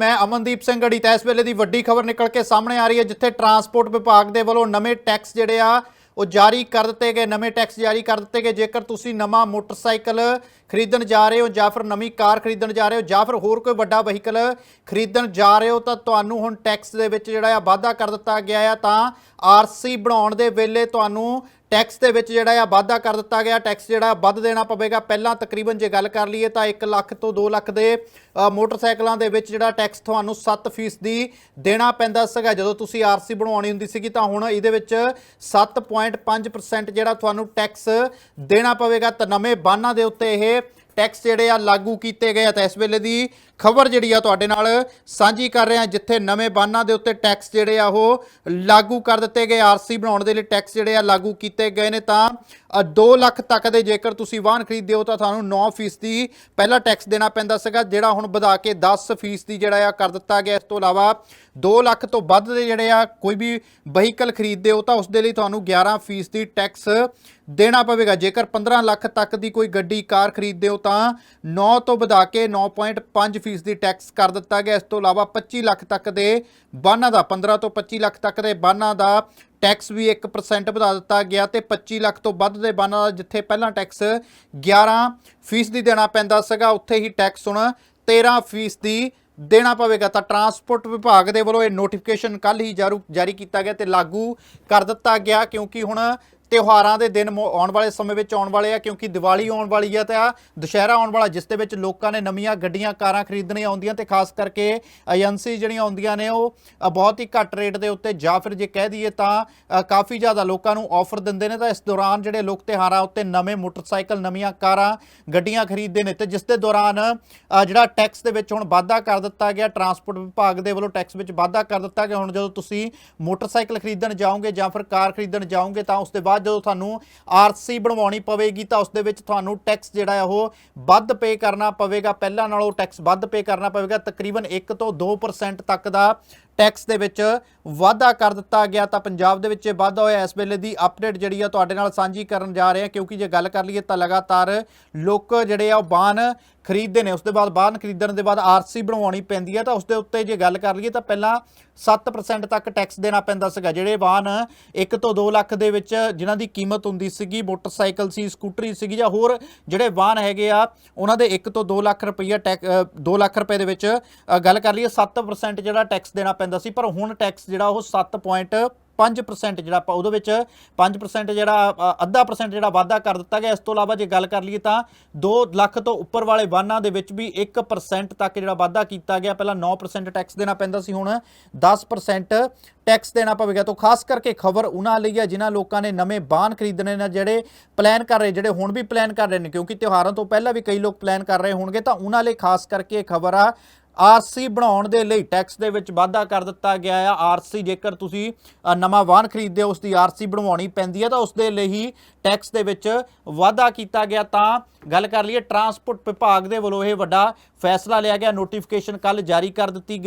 ਮੈਂ ਅਮਨਦੀਪ ਸਿੰਘ ਗੜੀ ਇਸ ਵੇਲੇ ਦੀ ਵੱਡੀ ਖਬਰ ਨਿਕਲ ਕੇ ਸਾਹਮਣੇ ਆ ਰਹੀ ਹੈ, ਜਿੱਥੇ ਟਰਾਂਸਪੋਰਟ ਵਿਭਾਗ ਦੇ ਵੱਲੋਂ ਨਵੇਂ ਟੈਕਸ ਜਿਹੜੇ ਆ, ਉਹ ਜਾਰੀ ਕਰ ਦਿੱਤੇ ਗਏ। ਨਵੇਂ ਟੈਕਸ ਜਾਰੀ ਕਰ ਦਿੱਤੇ ਗਏ। ਜੇਕਰ ਤੁਸੀਂ ਨਵਾਂ ਮੋਟਰਸਾਈਕਲ ਖਰੀਦਣ ਜਾ ਰਹੇ ਹੋ ਜਾਂ ਫਿਰ ਨਵੀਂ ਕਾਰ ਖਰੀਦਣ ਜਾ ਰਹੇ ਹੋ ਜਾਂ ਫਿਰ ਹੋਰ ਕੋਈ ਵੱਡਾ ਵਹੀਕਲ ਖਰੀਦਣ ਜਾ ਰਹੇ ਹੋ, ਤਾਂ ਤੁਹਾਨੂੰ ਹੁਣ ਟੈਕਸ ਦੇ ਵਿੱਚ ਜਿਹੜਾ ਆ ਵਾਧਾ ਕਰ ਦਿੱਤਾ ਗਿਆ ਆ। ਤਾਂ ਆਰਸੀ ਬਣਾਉਣ ਦੇ ਵੇਲੇ ਤੁਹਾਨੂੰ ਟੈਕਸ ਦੇ ਵਿੱਚ ਜਿਹੜਾ ਆ ਵਾਧਾ ਕਰ ਦਿੱਤਾ ਗਿਆ, ਟੈਕਸ ਜਿਹੜਾ ਵੱਧ ਦੇਣਾ ਪਵੇਗਾ। ਪਹਿਲਾਂ ਤਕਰੀਬਨ ਜੇ ਗੱਲ ਕਰ ਲਈਏ ਤਾਂ 1 ਲੱਖ ਤੋਂ 2 ਲੱਖ ਦੇ ਮੋਟਰਸਾਈਕਲਾਂ ਦੇ ਵਿੱਚ ਜਿਹੜਾ ਟੈਕਸ ਤੁਹਾਨੂੰ 7% ਦੀ ਦੇਣਾ ਪੈਂਦਾ ਸੀਗਾ। ਜਦੋਂ ਤੁਸੀਂ ਆਰਸੀ ਬਣਵਾਉਣੀ ਹੁੰਦੀ ਸੀਗੀ ਤਾਂ ਹੁਣ ਇਹਦੇ ਵਿੱਚ 7.5% ਜਿਹੜਾ ਤੁਹਾਨੂੰ ਟੈਕਸ ਦੇਣਾ ਪਵੇਗਾ। ਤਾਂ ਨਵੇਂ ਬਾਨਾਂ ਦੇ ਉੱਤੇ ਇਹ ਟੈਕਸ ਜਿਹੜੇ ਆ ਲਾਗੂ ਕੀਤੇ ਗਏ ਆ। ਤਾਂ ਇਸ ਵੇਲੇ ਦੀ ਖਬਰ ਜਿਹੜੀ ਆ ਤੁਹਾਡੇ ਨਾਲ ਸਾਂਝੀ ਕਰ ਰਹੇ ਆ ਜਿੱਥੇ ਨਵੇਂ ਬਾਨਾਂ ਦੇ ਉੱਤੇ ਟੈਕਸ ਜਿਹੜੇ ਆ ਉਹ ਲਾਗੂ ਕਰ ਦਿੱਤੇ ਗਏ। ਆਰਸੀ ਬਣਾਉਣ ਦੇ ਲਈ ਟੈਕਸ ਜਿਹੜੇ ਆ ਲਾਗੂ ਕੀਤੇ ਗਏ ਨੇ ਤਾਂ 2 ਲੱਖ ਤੱਕ ਦੇ ਜੇਕਰ ਤੁਸੀਂ ਵਾਹਨ ਖਰੀਦਦੇ ਹੋ ਤਾਂ ਤੁਹਾਨੂੰ 9% ਦੀ ਪਹਿਲਾ ਟੈਕਸ ਦੇਣਾ ਪੈਂਦਾ ਸੀਗਾ, ਜਿਹੜਾ ਹੁਣ ਵਧਾ ਕੇ 10% ਦੀ ਜਿਹੜਾ ਆ ਕਰ ਦਿੱਤਾ ਗਿਆ। ਇਸ ਤੋਂ ਇਲਾਵਾ 2 ਲੱਖ ਤੋਂ ਵੱਧ ਦੇ ਜਿਹੜੇ ਆ ਕੋਈ ਵੀ ਵਹੀਕਲ ਖਰੀਦਦੇ ਹੋ ਤਾਂ ਉਸ ਦੇ ਲਈ ਤੁਹਾਨੂੰ 11% ਦੀ ਟੈਕਸ ਦੇਣਾ ਪਵੇਗਾ। ਜੇਕਰ 15 ਲੱਖ ਤੱਕ ਦੀ ਕੋਈ ਗੱਡੀ, ਕਾਰ ਖਰੀਦਦੇ ਹੋ ਤਾਂ 9 ਤੋਂ ਵਧਾ ਕੇ 9.5% ਫੀਸ ਦੀ ਟੈਕਸ ਕਰ ਦਿੱਤਾ ਗਿਆ। ਇਸ ਤੋਂ ਇਲਾਵਾ 25 ਲੱਖ ਤੱਕ ਦੇ ਵਾਹਨਾਂ ਦਾ 15 ਤੋਂ 25 ਲੱਖ ਤੱਕ ਦੇ ਵਾਹਨਾਂ ਦਾ ਟੈਕਸ ਵੀ 1% ਵਧਾ ਦਿੱਤਾ ਗਿਆ ਤੇ 25 ਲੱਖ ਤੋਂ ਵੱਧ ਦੇ ਵਾਹਨਾਂ ਦਾ, ਜਿੱਥੇ ਪਹਿਲਾਂ ਟੈਕਸ 11% ਦੀ ਦੇਣਾ ਪੈਂਦਾ ਸੀਗਾ, ਉੱਥੇ ਹੀ ਟੈਕਸ ਹੁਣ 13 ਫੀਸਦੀ ਦੇਣਾ ਪਵੇਗਾ। ਤਾਂ ਟਰਾਂਸਪੋਰਟ ਵਿਭਾਗ ਦੇ ਵੱਲੋਂ ਇਹ ਨੋਟੀਫਿਕੇਸ਼ਨ ਕੱਲ ਹੀ ਜਾਰੂ ਜਾਰੀ ਕੀਤਾ ਗਿਆ ਤੇ ਲਾਗੂ ਕਰ ਦਿੱਤਾ ਗਿਆ, ਕਿਉਂਕਿ ਹੁਣ ਤਿਉਹਾਰਾਂ ਦੇ ਦਿਨ ਮੋ- ਆਉਣ ਵਾਲੇ ਸਮੇਂ ਵਿੱਚ ਆਉਣ ਵਾਲੇ ਆ, ਕਿਉਂਕਿ ਦੀਵਾਲੀ ਆਉਣ ਵਾਲੀ ਆ ਤੇ ਆ ਦੁਸ਼ਹਿਰਾ ਆਉਣ ਵਾਲਾ, ਜਿਸ ਦੇ ਵਿੱਚ ਲੋਕਾਂ ਨੇ ਨਵੀਆਂ ਗੱਡੀਆਂ, ਕਾਰਾਂ ਖਰੀਦਣੀਆਂ ਆਉਂਦੀਆਂ ਤੇ ਖਾਸ ਕਰਕੇ ਏਜੰਸੀ ਜਿਹੜੀਆਂ ਆਉਂਦੀਆਂ ਨੇ ਉਹ ਬਹੁਤ ਹੀ ਘੱਟ ਰੇਟ ਦੇ ਉੱਤੇ ਜਾਂ ਫਿਰ ਜੇ ਕਹਿ ਦਈਏ ਤਾਂ ਕਾਫੀ ਜ਼ਿਆਦਾ ਲੋਕਾਂ ਨੂੰ ਆਫਰ ਦਿੰਦੇ ਨੇ। ਤਾਂ ਇਸ ਦੌਰਾਨ ਜਿਹੜੇ ਲੋਕ ਤਿਉਹਾਰਾਂ ਉੱਤੇ ਨਵੇਂ ਮੋਟਰਸਾਈਕਲ, ਨਵੀਆਂ ਕਾਰਾਂ, ਗੱਡੀਆਂ ਖਰੀਦਦੇ ਨੇ ਤੇ ਜਿਸ ਦੇ ਦੌਰਾਨ ਜਿਹੜਾ ਟੈਕਸ ਦੇ ਵਿੱਚ ਹੁਣ ਵਾਧਾ ਕਰ ਦਿੱਤਾ ਗਿਆ, ਟਰਾਂਸਪੋਰਟ ਵਿਭਾਗ ਦੇ ਵੱਲੋਂ ਟੈਕਸ ਵਿੱਚ ਵਾਧਾ ਕਰ ਦਿੱਤਾ ਗਿਆ। ਹੁਣ ਜਦੋਂ ਤੁਸੀਂ ਮੋਟਰਸਾਈਕਲ ਖਰੀਦਣ ਜਾਓਗੇ ਜਾਂ ਫਿਰ ਕਾਰ ਖਰੀਦਣ ਜਾਓਗੇ ਤਾਂ ਉਸ ਦੇ ਬਾਅਦ ਜਦੋਂ ਤੁਹਾਨੂੰ ਆਰਸੀ ਬਣਵਾਉਣੀ ਪਵੇਗੀ ਤਾਂ ਉਸ ਦੇ ਵਿੱਚ ਤੁਹਾਨੂੰ ਟੈਕਸ ਜਿਹੜਾ ਹੈ ਉਹ ਵੱਧ ਪੇ ਕਰਨਾ ਪਵੇਗਾ। ਪਹਿਲਾਂ ਨਾਲੋਂ ਟੈਕਸ ਵੱਧ ਪੇ ਕਰਨਾ ਪਵੇਗਾ। ਤਕਰੀਬਨ 1 ਤੋਂ 2% ਤੱਕ ਦਾ ਟੈਕਸ ਦੇ ਵਿੱਚ ਵਾਧਾ ਕਰ ਦਿੱਤਾ ਗਿਆ। ਤਾਂ ਪੰਜਾਬ ਦੇ ਵਿੱਚ ਵਾਧਾ ਹੋਇਆ। ਇਸ ਵੇਲੇ ਦੀ ਅਪਡੇਟ ਜਿਹੜੀ ਆ ਤੁਹਾਡੇ ਨਾਲ ਸਾਂਝੀ ਕਰਨ ਜਾ ਰਹੇ ਹਾਂ। ਕਿਉਂਕਿ ਜੇ ਗੱਲ ਕਰ ਲਈਏ ਤਾਂ ਲਗਾਤਾਰ ਲੋਕ ਜਿਹੜੇ ਆ ਉਹ ਵਾਹਨ ਖਰੀਦਦੇ ਨੇ। ਉਸ ਦੇ ਬਾਅਦ ਵਾਹਨ ਖਰੀਦਣ ਦੇ ਬਾਅਦ ਆਰਸੀ ਬਣਵਾਉਣੀ ਪੈਂਦੀ ਹੈ ਤਾਂ ਉਸ ਦੇ ਉੱਤੇ ਜੇ ਗੱਲ ਕਰ ਲਈਏ ਤਾਂ ਪਹਿਲਾਂ 7% ਤੱਕ ਟੈਕਸ ਦੇਣਾ ਪੈਂਦਾ ਸੀਗਾ। ਜਿਹੜੇ ਵਾਹਨ 1 ਤੋਂ 2 ਲੱਖ ਦੇ ਵਿੱਚ ਜਿਨ੍ਹਾਂ ਦੀ ਕੀਮਤ ਹੁੰਦੀ ਸੀਗੀ, ਮੋਟਰਸਾਈਕਲ ਸੀ, ਸਕੂਟਰੀ ਸੀਗੀ ਜਾਂ ਹੋਰ ਜਿਹੜੇ ਵਾਹਨ ਹੈਗੇ ਆ, ਉਹਨਾਂ ਦੇ 1 ਤੋਂ 2 ਲੱਖ ਰੁਪਈਆ ਟੈਕ 2 ਲੱਖ ਰੁਪਏ ਦੇ ਵਿੱਚ ਗੱਲ ਕਰ ਲਈਏ 7% ਜਿਹੜਾ ਟੈਕਸ ਦੇਣਾ ਪੈਂਦਾ ਸੀ, ਪਰ ਹੁਣ ਟੈਕਸ ਜਿਹੜਾ ਉਹ 7. 5% ਜਿਹੜਾ ਆਪਾਂ ਉਹਦੇ ਵਿੱਚ 5% ਜਿਹੜਾ ਅੱਧਾ percent ਜਿਹੜਾ ਵਾਧਾ ਕਰ ਦਿੱਤਾ ਗਿਆ, ਇਸ ਤੋਂ ਇਲਾਵਾ ਜੇ ਗੱਲ ਕਰ ਲਈਏ ਤਾਂ 2 ਲੱਖ ਤੋਂ ਉੱਪਰ ਵਾਲੇ ਵਾਹਨਾਂ ਦੇ ਵਿੱਚ ਵੀ 1% ਤੱਕ ਜਿਹੜਾ ਵਾਧਾ ਕੀਤਾ ਗਿਆ। ਪਹਿਲਾਂ 9% ਟੈਕਸ ਦੇਣਾ ਪੈਂਦਾ ਸੀ, ਹੁਣ 10% ਟੈਕਸ ਦੇਣਾ ਪਵੇਗਾ। ਤੋਂ ਖਾਸ ਕਰਕੇ ਖਬਰ ਉਹਨਾਂ ਲਈ ਹੈ, ਜਿਨ੍ਹਾਂ ਲੋਕਾਂ ਨੇ ਨਵੇਂ ਵਾਹਨ ਖਰੀਦਣੇ ਨੇ, ਜਿਹੜੇ ਪਲਾਨ ਕਰ ਰਹੇ, ਜਿਹੜੇ ਹੁਣ ਵੀ ਪਲਾਨ ਕਰ ਰਹੇ ਨੇ, ਕਿਉਂਕਿ ਤਿਉਹਾਰਾਂ ਤੋਂ ਪਹਿਲਾਂ ਵੀ ਕਈ ਲੋਕ ਪਲਾਨ ਕਰ ਰਹੇ ਹੋਣਗੇ, ਤਾਂ ਉਹਨਾਂ ਲਈ ਖਾਸ ਕਰਕੇ ਇਹ ਖਬਰ ਆ। ਆਰਸੀ ਬਣਾਉਣ ਦੇ ਲਈ ਟੈਕਸ ਦੇ ਵਿੱਚ ਵਾਧਾ ਕਰ ਦਿੱਤਾ ਗਿਆ ਆ। ਆਰਸੀ ਜੇਕਰ ਤੁਸੀਂ ਨਵਾਂ ਵਾਹਨ ਖਰੀਦਦੇ ਹੋ, ਉਸ ਦੀ ਆਰਸੀ ਬਣਵਾਉਣੀ ਪੈਂਦੀ ਹੈ, ਤਾਂ ਉਸ ਦੇ ਲਈ ਹੀ ਟੈਕਸ ਦੇ ਵਿੱਚ ਵਾਧਾ ਕੀਤਾ ਗਿਆ। ਤਾਂ ਗੱਲ ਕਰ ਲਈਏ ਟਰਾਂਸਪੋਰਟ ਵਿਭਾਗ ਦੇ ਵੱਲੋਂ ਇਹ ਵੱਡਾ ਫੈਸਲਾ ਲਿਆ ਗਿਆ। ਨੋਟੀਫਿਕੇਸ਼ਨ ਕੱਲ ਜਾਰੀ ਕਰ ਦਿੱਤੀ ਗਈ